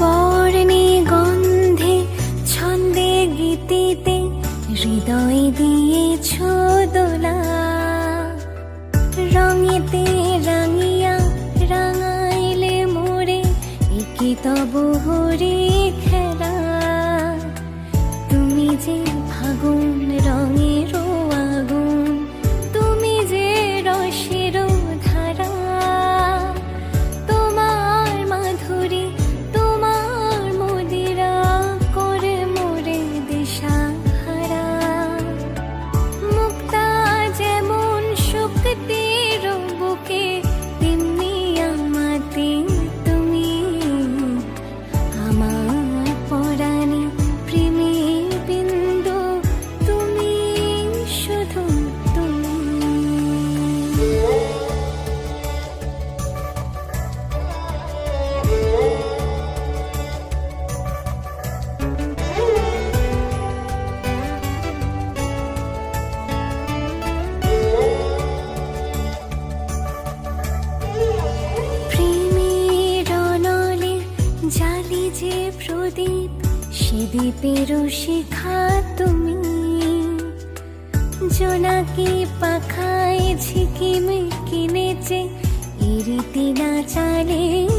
বর্ণে গন্ধে, ছন্দে গীতিতে হৃদয় দিয়েছ দোলা রঙেতে রাঙিয়া রাঙাইলে মোরে একে তব হরে খেলা। তুমি যে ফাগুন রঙে জালি যে প্রদীপ শিখা তুমি। জোনাকি পাখা ঝিকিমিকি নেচে ইরিতি না চালে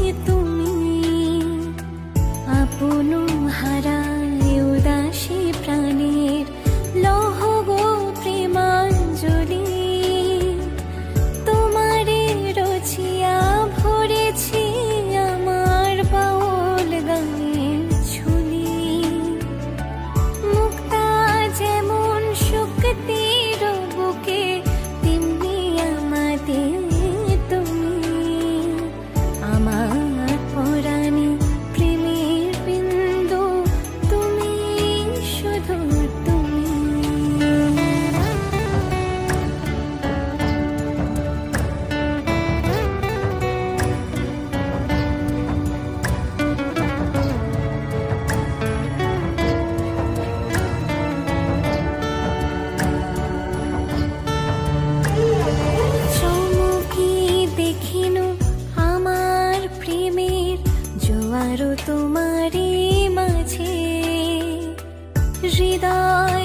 আরও তোমারই মাঝে। হৃদয়